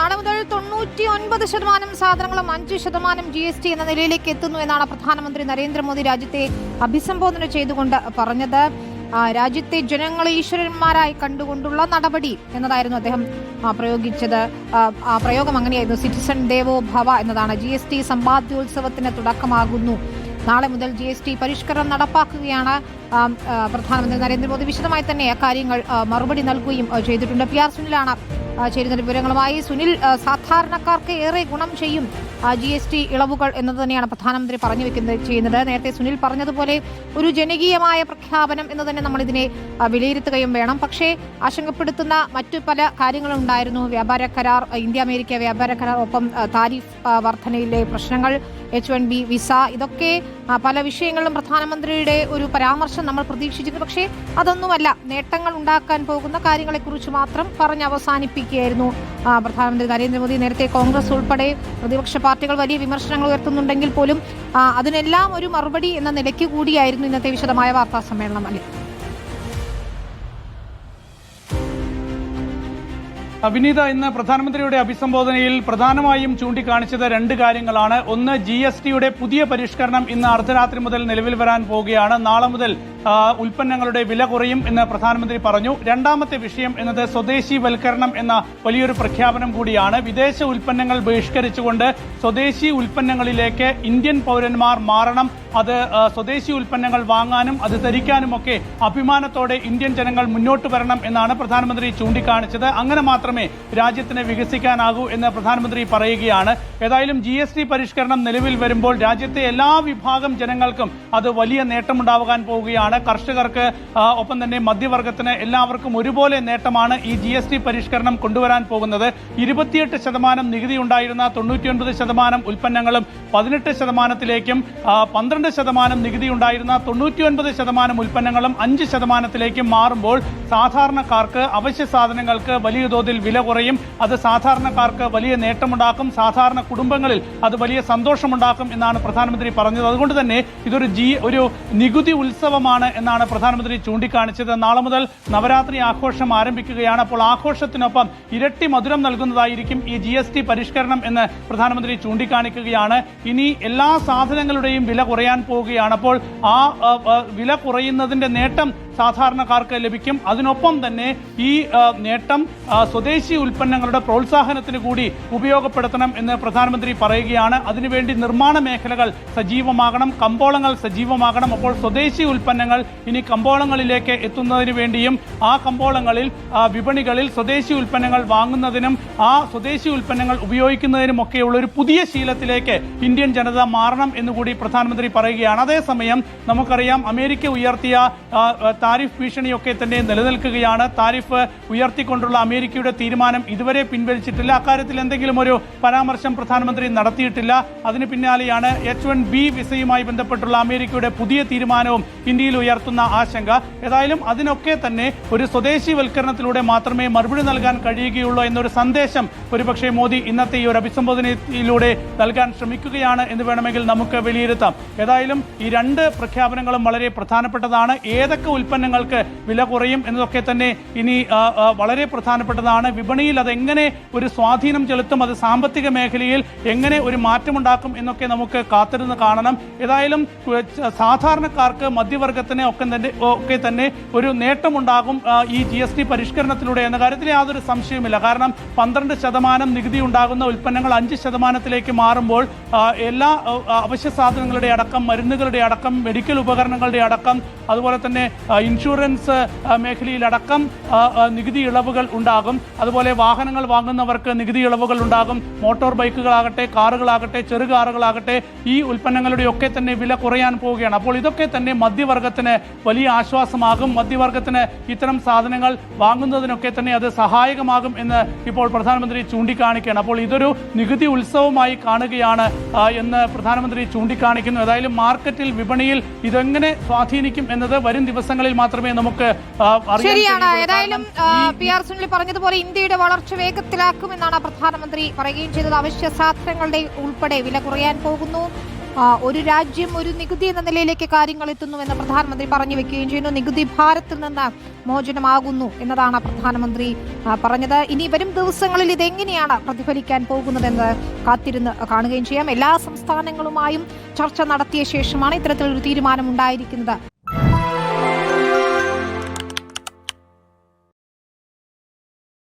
നാളെ മുതൽ തൊണ്ണൂറ്റി ഒൻപത് ശതമാനം സാധനങ്ങളും അഞ്ച് ശതമാനം ജി എസ് ടി എന്ന നിലയിലേക്ക് എത്തുന്നു എന്നാണ് പ്രധാനമന്ത്രി നരേന്ദ്രമോദി രാജ്യത്തെ അഭിസംബോധന ചെയ്തുകൊണ്ട് പറഞ്ഞത്. രാജ്യത്തെ ജനങ്ങളെ ഈശ്വരന്മാരായി കണ്ടുകൊണ്ടുള്ള നടപടി എന്നതായിരുന്നു അദ്ദേഹം പ്രയോഗിച്ചത്. ആ, പ്രയോഗം അങ്ങനെയായിരുന്നു. സിറ്റിസൺ ദേവോ ഭവ എന്നതാണ്. ജി എസ് ടി സമ്പാദ്യോത്സവത്തിന് തുടക്കമാകുന്നു. നാളെ മുതൽ ജി എസ് ടി പരിഷ്കരണം നടപ്പാക്കുകയാണ്. പ്രധാനമന്ത്രി നരേന്ദ്രമോദി വിശദമായി തന്നെ അക്കാര്യങ്ങൾ മറുപടി നൽകുകയും ചെയ്തിട്ടുണ്ട്. പി ആർ സുനിലാണ് ചേരുന്ന വിവരങ്ങളുമായി സുനിൽ സാധാരണക്കാർക്ക് ഏറെ ഗുണം ചെയ്യും. ജി എസ് ടി ഇളവുകൾ എന്നത് തന്നെയാണ് പ്രധാനമന്ത്രി പറഞ്ഞു വെക്കുന്നത് ചെയ്യുന്നത്. നേരത്തെ സുനിൽ പറഞ്ഞതുപോലെ ഒരു ജനകീയമായ പ്രഖ്യാപനം എന്ന് തന്നെ നമ്മൾ ഇതിനെ വിലയിരുത്തുകയും വേണം. പക്ഷേ ആശങ്കപ്പെടുത്തുന്ന മറ്റു പല കാര്യങ്ങളും ഉണ്ടായിരുന്നു വ്യാപാര കരാർ ഇന്ത്യ അമേരിക്ക വ്യാപാര കരാർ ഒപ്പം താരിഫ് വർധനയിലെ പ്രശ്നങ്ങൾ എച്ച് വൺ ബി വിസ ഇതൊക്കെ പല വിഷയങ്ങളിലും പ്രധാനമന്ത്രിയുടെ ഒരു പരാമർശം നമ്മൾ പ്രതീക്ഷിച്ചിരുന്നു. പക്ഷേ അതൊന്നുമല്ല. നേട്ടങ്ങൾ ഉണ്ടാക്കാൻ പോകുന്ന കാര്യങ്ങളെക്കുറിച്ച് മാത്രം പറഞ്ഞ് അവസാനിപ്പിക്കുകയായിരുന്നു പ്രധാനമന്ത്രി നരേന്ദ്രമോദി. നേരത്തെ കോൺഗ്രസ് ഉൾപ്പെടെ പ്രതിപക്ഷ പാർട്ടികൾ വലിയ വിമർശനങ്ങൾ ഉയർത്തുന്നുണ്ടെങ്കിൽ പോലും അതിനെല്ലാം ഒരു മറുപടി എന്ന നിലയ്ക്ക് കൂടിയായിരുന്നു ഇന്നത്തെ വിശദമായ വാർത്താ സമ്മേളനം അല്ലേ? വിനീത ഇന്ന് പ്രധാനമന്ത്രിയുടെ അഭിസംബോധനയിൽ പ്രധാനമായും ചൂണ്ടിക്കാണിച്ചത് രണ്ട് കാര്യങ്ങളാണ്. ഒന്ന് ജി എസ് ടിയുടെ പുതിയ പരിഷ്കരണം ഇന്ന് അർദ്ധരാത്രി മുതൽ നിലവിൽ വരാൻ പോവുകയാണ്. നാളെ മുതൽ ഉൽപ്പന്നങ്ങളുടെ വില കുറയും എന്ന് പ്രധാനമന്ത്രി പറഞ്ഞു. രണ്ടാമത്തെ വിഷയം എന്നത് സ്വദേശി വൽക്കരണം എന്ന വലിയൊരു പ്രഖ്യാപനം കൂടിയാണ്. വിദേശ ഉൽപ്പന്നങ്ങൾ ബഹിഷ്കരിച്ചുകൊണ്ട് സ്വദേശി ഉൽപ്പന്നങ്ങളിലേക്ക് ഇന്ത്യൻ പൗരന്മാർ മാറണം. അത് സ്വദേശി ഉൽപ്പന്നങ്ങൾ വാങ്ങാനും അത് ധരിക്കാനുമൊക്കെ അഭിമാനത്തോടെ ഇന്ത്യൻ ജനങ്ങൾ മുന്നോട്ട് വരണം എന്നാണ് പ്രധാനമന്ത്രി ചൂണ്ടിക്കാണിച്ചത്. അങ്ങനെ മാത്രമേ രാജ്യത്തിന് വികസിക്കാനാകൂ എന്ന് പ്രധാനമന്ത്രി പറയുകയാണ്. ഏതായാലും ജി എസ് ടി പരിഷ്കരണം നിലവിൽ വരുമ്പോൾ രാജ്യത്തെ എല്ലാ വിഭാഗം ജനങ്ങൾക്കും അത് വലിയ നേട്ടമുണ്ടാകാൻ പോവുകയാണ്. കർഷകർക്ക് ഒപ്പം തന്നെ മധ്യവർഗത്തിന് എല്ലാവർക്കും ഒരുപോലെ നേട്ടമാണ് ഈ ജി എസ് ടി പരിഷ്കരണം കൊണ്ടുവരാൻ പോകുന്നത്. ഇരുപത്തിയെട്ട് ശതമാനം നികുതി ഉണ്ടായിരുന്ന തൊണ്ണൂറ്റിയൊൻപത് ശതമാനം ഉൽപ്പന്നങ്ങളും പതിനെട്ട് ശതമാനത്തിലേക്കും ആ, പന്ത്രണ്ട് ശതമാനം നികുതി ഉണ്ടായിരുന്ന തൊണ്ണൂറ്റിയൊൻപത് ശതമാനം ഉൽപ്പന്നങ്ങളും അഞ്ച് ശതമാനത്തിലേക്ക് മാറുമ്പോൾ സാധാരണക്കാർക്ക് അവശ്യ സാധനങ്ങൾക്ക് വലിയ തോതിൽ വില കുറയും. അത് സാധാരണക്കാർക്ക് വലിയ നേട്ടമുണ്ടാക്കും. സാധാരണ കുടുംബങ്ങളിൽ അത് വലിയ സന്തോഷമുണ്ടാക്കും എന്നാണ് പ്രധാനമന്ത്രി പറഞ്ഞത്. അതുകൊണ്ട് തന്നെ ഇതൊരു ജി ഒരു നികുതി ഉത്സവമാണ് എന്നാണ് പ്രധാനമന്ത്രി ചൂണ്ടിക്കാണിച്ചത്. നാളെ മുതൽ നവരാത്രി ആഘോഷം ആരംഭിക്കുകയാണ്. അപ്പോൾ ആഘോഷത്തിനൊപ്പം ഇരട്ടി മധുരം നൽകുന്നതായിരിക്കും ഈ ജി എസ് ടി പരിഷ്കരണം എന്ന് പ്രധാനമന്ത്രി ചൂണ്ടിക്കാണിക്കുകയാണ്. ഇനി എല്ലാ സാധനങ്ങളുടെയും വില കുറയാൻ പോവുകയാണ്. അപ്പോൾ ആ, വില കുറയുന്നതിന്റെ നേട്ടം സാധാരണക്കാർക്ക് ലഭിക്കും. അതിനൊപ്പം തന്നെ ഈ നേട്ടം സ്വദേശി ഉൽപ്പന്നങ്ങളുടെ പ്രോത്സാഹനത്തിന് കൂടി ഉപയോഗപ്പെടുത്തണം എന്ന് പ്രധാനമന്ത്രി പറയുകയാണ്. അതിനുവേണ്ടി നിർമ്മാണ മേഖലകൾ സജീവമാകണം കമ്പോളങ്ങൾ സജീവമാകണം. അപ്പോൾ സ്വദേശി ഉൽപ്പന്നങ്ങൾ ഇനി കമ്പോളങ്ങളിലേക്ക് എത്തുന്നതിന് വേണ്ടിയും ആ കമ്പോളങ്ങളിൽ വിപണികളിൽ സ്വദേശി ഉൽപ്പന്നങ്ങൾ വാങ്ങുന്നതിനും ആ സ്വദേശി ഉൽപ്പന്നങ്ങൾ ഉപയോഗിക്കുന്നതിനുമൊക്കെയുള്ള ഒരു പുതിയ ശീലത്തിലേക്ക് ഇന്ത്യൻ ജനത മാറണം എന്നുകൂടി പ്രധാനമന്ത്രി പറയുകയാണ്. അതേസമയം നമുക്കറിയാം അമേരിക്ക ഉയർത്തിയ താരിഫ് ഭീഷണിയൊക്കെ തന്നെ നിലനിൽക്കുകയാണ്. താരിഫ് ഉയർത്തിക്കൊണ്ടുള്ള അമേരിക്കയുടെ തീരുമാനം ഇതുവരെ പിൻവലിച്ചിട്ടില്ല. അക്കാര്യത്തിൽ എന്തെങ്കിലും ഒരു പരാമർശം പ്രധാനമന്ത്രി നടത്തിയിട്ടില്ല. അതിന് പിന്നാലെയാണ് എച്ച് വൺ ബി വിസയുമായി ബന്ധപ്പെട്ടുള്ള അമേരിക്കയുടെ പുതിയ തീരുമാനവും ഇന്ത്യയിൽ ഉയർത്തുന്ന ആശങ്ക. ഏതായാലും അതിനൊക്കെ തന്നെ ഒരു സ്വദേശിവൽക്കരണത്തിലൂടെ മാത്രമേ മറുപടി നൽകാൻ കഴിയുകയുള്ളൂ എന്നൊരു സന്ദേശം ഒരുപക്ഷെ മോദി ഇന്നത്തെ ഈ ഒരു അഭിസംബോധനയിലൂടെ നൽകാൻ ശ്രമിക്കുകയാണ് എന്ന് വേണമെങ്കിൽ നമുക്ക് വിലയിരുത്താം. ഏതായാലും ഈ രണ്ട് പ്രഖ്യാപനങ്ങളും വളരെ പ്രധാനപ്പെട്ടതാണ്. ഏതൊക്കെ ഉൽപ്പന്നങ്ങൾക്ക് വില കുറയും എന്നതൊക്കെ തന്നെ ഇനി വളരെ പ്രധാനപ്പെട്ടതാണ്. വിപണിയിൽ അതെങ്ങനെ ഒരു സ്വാധീനം ചെലുത്തും അത് സാമ്പത്തിക മേഖലയിൽ എങ്ങനെ ഒരു മാറ്റമുണ്ടാക്കും എന്നൊക്കെ നമുക്ക് കാത്തിരുന്ന് കാണണം. ഏതായാലും സാധാരണക്കാർക്ക് മധ്യവർഗത്തിന് ഒക്കെ തന്നെ ഒക്കെ തന്നെ ഒരു നേട്ടമുണ്ടാകും ഈ ജി എസ് ടി പരിഷ്കരണത്തിലൂടെ എന്ന കാര്യത്തിൽ യാതൊരു സംശയവുമില്ല. കാരണം പന്ത്രണ്ട് ശതമാനം നികുതി ഉണ്ടാകുന്ന ഉൽപ്പന്നങ്ങൾ അഞ്ച് ശതമാനത്തിലേക്ക് മാറുമ്പോൾ എല്ലാ അവശ്യ സാധനങ്ങളുടെ അടക്കം മരുന്നുകളുടെ അടക്കം മെഡിക്കൽ ഉപകരണങ്ങളുടെ അടക്കം അതുപോലെ തന്നെ ഇൻഷുറൻസ് മേഖലയിലടക്കം നികുതി ഇളവുകൾ ഉണ്ടാകും. അതുപോലെ വാഹനങ്ങൾ വാങ്ങുന്നവർക്ക് നികുതി ഇളവുകൾ ഉണ്ടാകും. മോട്ടോർ ബൈക്കുകളാകട്ടെ കാറുകളാകട്ടെ ചെറു കാറുകളാകട്ടെ ഈ ഉൽപ്പന്നങ്ങളുടെ ഒക്കെ തന്നെ വില കുറയാൻ പോവുകയാണ്. അപ്പോൾ ഇതൊക്കെ തന്നെ മധ്യവർഗത്തിന് വലിയ ആശ്വാസമാകും. മധ്യവർഗത്തിന് ഇത്തരം സാധനങ്ങൾ വാങ്ങുന്നതിനൊക്കെ തന്നെ അത് സഹായകമാകും എന്ന് ഇപ്പോൾ പ്രധാനമന്ത്രി ചൂണ്ടിക്കാണിക്കുകയാണ്. അപ്പോൾ ഇതൊരു നികുതി ഉത്സവമായി കാണുകയാണ് എന്ന് പ്രധാനമന്ത്രി ചൂണ്ടിക്കാണിക്കുന്നു. ഏതായാലും മാർക്കറ്റിൽ വിപണിയിൽ ഇതെങ്ങനെ സ്വാധീനിക്കും എന്നത് വരും ദിവസങ്ങളിൽ മാത്രമേ നമുക്ക് ശരിയാണ്. ഏതായാലും പി ആർ സുനിൽ പറഞ്ഞതുപോലെ ഇന്ത്യയുടെ വളർച്ച വേഗത്തിലാക്കുമെന്നാണ് പ്രധാനമന്ത്രി പറയുകയും ചെയ്തത്. അവശ്യ സാധനങ്ങളുടെ ഉൾപ്പെടെ വില കുറയാൻ പോകുന്നു. ഒരു രാജ്യം ഒരു നികുതി എന്ന നിലയിലേക്ക് കാര്യങ്ങൾ എത്തുന്നു എന്ന് പ്രധാനമന്ത്രി പറഞ്ഞു വെക്കുകയും ചെയ്യുന്നു. നികുതി ഭാരത്തിൽ നിന്ന് മോചനമാകുന്നു എന്നതാണ് പ്രധാനമന്ത്രി പറഞ്ഞത്. ഇനി വരും ദിവസങ്ങളിൽ ഇതെങ്ങനെയാണ് പ്രതിഫലിക്കാൻ പോകുന്നതെന്ന് കാത്തിരുന്ന് കാണുകയും ചെയ്യാം. എല്ലാ സംസ്ഥാനങ്ങളുമായും ചർച്ച നടത്തിയ ശേഷമാണ് ഇത്തരത്തിലൊരു തീരുമാനം ഉണ്ടായിരിക്കുന്നത്.